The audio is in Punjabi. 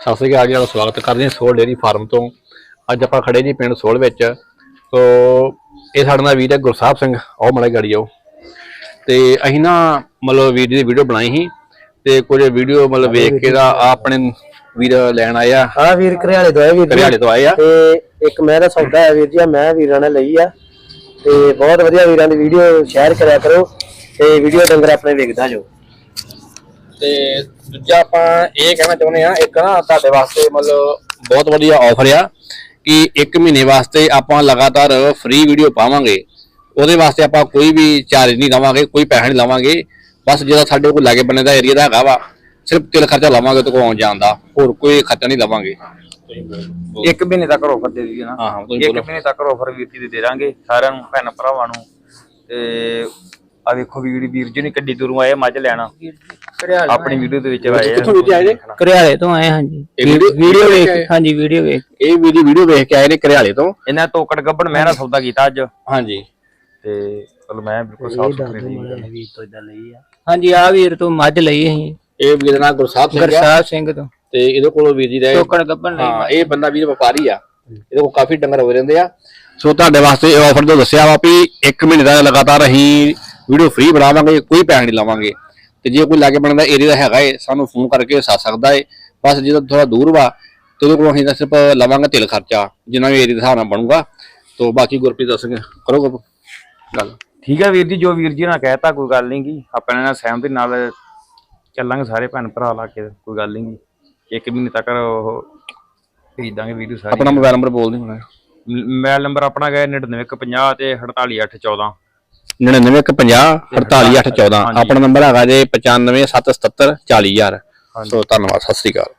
ਸਤਿ ਸ੍ਰੀ ਅਕਾਲ ਜੀ ਤੁਹਾਡਾ ਸਵਾਗਤ ਕਰਦੇ ਹਾਂ ਸੋਲ ਡੇਰੀ ਫਾਰਮ ਤੋਂ। ਅੱਜ ਆਪਾਂ ਖੜੇ ਜੀ ਪਿੰਡ ਸੋਲ ਵਿੱਚ। ਤੋ ਇਹ ਸਾਡੇ ਨਾਲ ਵੀਰ ਹੈ ਗੁਰਸਾਹਿਬ ਸਿੰਘ ਉਹ ਮਲੇ ਗਾੜੀ ਆਓ। ਤੇ ਅਸੀਂ ਨਾ ਮਤਲਬ ਵੀਰ ਦੀ ਵੀਡੀਓ ਬਣਾਈ ਸੀ ਤੇ ਕੁਝ ਵੀਡੀਓ ਮਤਲਬ ਵੇਖ ਕੇ ਦਾ ਆਪਣੇ ਵੀਰ ਲੈਣ ਆਇਆ ਹਾਂ ਵੀਰ ਘਰਿਆਲੇ ਤੋਂ ਆਏ ਵੀਰ ਘਰਿਆਲੇ ਤੋਂ ਆਏ ਆ। ਤੇ ਇੱਕ ਮੈਂ ਦਾ ਸੌਦਾ ਹੈ ਵੀਰ ਜੀ ਮੈਂ ਵੀਰਾਂ ਨੇ ਲਈ ਆ। ਤੇ ਬਹੁਤ ਵਧੀਆ ਵੀਰਾਂ ਦੀ ਵੀਡੀਓ ਸ਼ੇਅਰ ਕਰਿਆ ਕਰੋ ਤੇ ਵੀਡੀਓ ਡੰਗਰ ਆਪਣੇ ਵੇਖਦਾ ਜੋ। ਤੇ ਦੂਜਾ ਆਪਾਂ ਇਹ ਕਹਿਣਾ ਚਾਹੁੰਦੇ ਆ ਇੱਕ ਨਾ ਤੁਹਾਡੇ ਵਾਸਤੇ ਮਤਲਬ ਬਹੁਤ ਵਧੀਆ ਆਫਰ ਆ ਕਿ 1 ਮਹੀਨੇ ਵਾਸਤੇ ਆਪਾਂ ਲਗਾਤਾਰ ਫ੍ਰੀ ਵੀਡੀਓ ਪਾਵਾਂਗੇ। ਉਹਦੇ ਵਾਸਤੇ ਆਪਾਂ ਕੋਈ ਵੀ ਚਾਰਜ ਨਹੀਂ ਲਵਾਂਗੇ ਕੋਈ ਪੈਸਾ ਨਹੀਂ ਲਵਾਂਗੇ। ਬਸ ਜਿਹੜਾ ਸਾਡੇ ਕੋਲ ਲਾਗੇ ਬੰਨੇ ਦਾ ਏਰੀਆ ਦਾ ਹੈਗਾ ਵਾ ਸਿਰਫ ਤਿਲ ਖਰਚਾ ਲਵਾਂਗੇ ਤੇ ਕੋਲ ਆਉਣ ਜਾਣ ਦਾ ਹੋਰ ਕੋਈ ਖਰਚਾ ਨਹੀਂ ਲਵਾਂਗੇ। ਇੱਕ ਮਹੀਨੇ ਤੱਕ ਆਫਰ ਦੇ ਦਈਏ ਨਾ। ਹਾਂ ਇੱਕ ਮਹੀਨੇ ਤੱਕ ਆਫਰ ਵੀਰ ਜੀ ਦੇ ਦੇ ਦਾਂਗੇ ਸਾਰਿਆਂ ਨੂੰ ਭੈਣ ਭਰਾਵਾਂ ਨੂੰ। ਤੇ ਆ ਵੇਖੋ ਵੀਰ ਵੀਰ ਜੀ ਨੇ ਕੱਡੀ ਦੂਰੋਂ ਆਏ ਮੱਝ ਲੈਣਾ। ਆਪਣੀ ਵੀਡੀਓ ਦੇ ਵਿੱਚ ਆਏ ਕਿੱਥੋਂ ਵੀਰ ਜੀ ਆਏ ਨੇ? ਘਰਿਆਲੇ ਤੋਂ ਆਏ ਹਾਂਜੀ। ਇਹ ਵੀਡੀਓ- ਵੀਡੀਓ ਵੇਖ ਵੇਖ ਕੇ ਆਏ? ਹਾਂਜੀ ਵੀਡੀਓ ਵੇਖ ਇਹ ਵੀਡੀ ਵੀਡੀਓ ਵੇਖ ਕੇ ਆਏ ਨੇ ਘਰਿਆਲੇ ਤੋਂ। ਇਹਨਾਂ ਤੋਕੜ ਗੱਬੜ ਮੈਂ ਨਾ ਸੌਦਾ ਕੀਤਾ ਅੱਜ। ਹਾਂਜੀ। ਤੇ ਚਲੋ ਮੈਂ ਬਿਲਕੁਲ ਸਾਫ਼ ਸੁਥਰੀ ਤੋਂ ਆ। ਹਾਂਜੀ ਆ ਵੀਰ ਤੋਂ ਮੱਝ ਲਈ ਅਸੀਂ। ਇਹ ਵੀਰ ਦਾ ਨਾਮ ਗੁਰਸਾਹਿਬ ਸਿੰਘ ਆ। ਗਰਸਾਹਿਬ ਸਿੰਘ ਤੋਂ। ਤੇ ਇਹਦੇ ਕੋਲ ਵੀਰ ਜੀ ਦਾ ਇਹ- ਟੋਕਣ ਗੱਬਣ ਲਈ ਹਾਂ ਇਹ ਬੰਦਾ ਵੀਰ ਵਪਾਰੀ ਆ। ਇਹਦੇ ਕੋਲ ਕਾਫੀ ਡੰਗਰ ਹੋ ਰਹਿੰਦੇ ਆ। ਸੋ ਤੁਹਾਡੇ ਵਾਸਤੇ ਇਹ ਆਫਰ ਜੋ ਦੱਸਿਆ ਵਾ ਵੀ 1 ਮਹੀਨੇ ਦਾ ਲਗਾਤਾਰ ਅਸੀਂ ਵੀਡੀਓ ਫ੍ਰੀ ਬਣਾਵਾਂਗੇ ਕੋਈ ਪੈਸੇ ਨਹੀਂ ਲਵਾਂਗੇ। ਤੇ ਜੇ ਕੋਈ ਲਾਗੇ ਬਣਦਾ ਏਰੀਆ ਦਾ ਹੈਗਾ ਏ ਸਾਨੂੰ ਫੋਨ ਕਰਕੇ ਦੱਸ ਸਕਦਾ ਏ। ਬਸ ਜਦੋਂ ਥੋੜਾ ਦੂਰ ਵਾ ਤੇ ਉਹਦੇ ਕੋਲ ਅਸੀਂ ਤਾਂ ਸਿਰਫ ਲਵਾਂਗੇ ਤਿਲ ਖਰਚਾ ਜਿੰਨਾ ਵੀ ਏਰੀਆ ਦੇ ਹਿਸਾਬ ਨਾਲ ਬਣੂਗਾ। ਤੋਂ ਬਾਕੀ ਗੁਰਪ੍ਰੀਤ ਦੱਸਗੇ ਕਰੋ ਗੱਲ। ਠੀਕ ਹੈ ਵੀਰ ਜੀ ਜੋ ਵੀਰ ਜੀ ਨਾਲ ਕਹਿਤਾ ਕੋਈ ਗੱਲ ਨਹੀਂ ਗੀ। ਆਪਾਂ ਇਹਨਾਂ ਨਾਲ ਸਹਿਮਤੀ ਨਾਲ ਚੱਲਾਂਗੇ ਸਾਰੇ ਭੈਣ ਭਰਾ ਲਾ ਕੇ ਕੋਈ ਗੱਲ ਨਹੀਂ ਗੀ। ਇੱਕ ਮਹੀਨੇ ਤੱਕ ਉਹ ਭੇਜ ਦਾਂਗੇ ਵੀਡੀਓ ਸਾਰੀ। ਆਪਣਾ ਮੋਬਾਈਲ ਨੰਬਰ ਬੋਲ ਦੇ ਹੁਣ। ਮੋਬਾਈਲ ਨੰਬਰ ਆਪਣਾ ਹੈ 9950 ਤੇ 48814 9950 48814 ਹਾਂਜੀ। ਆਪਣਾ ਨੰਬਰ ਹੈਗਾ ਜੇ 9577 40000 ਸੋ ਧੰਨਵਾਦ ਸਤਿ ਸ੍ਰੀ ਅਕਾਲ।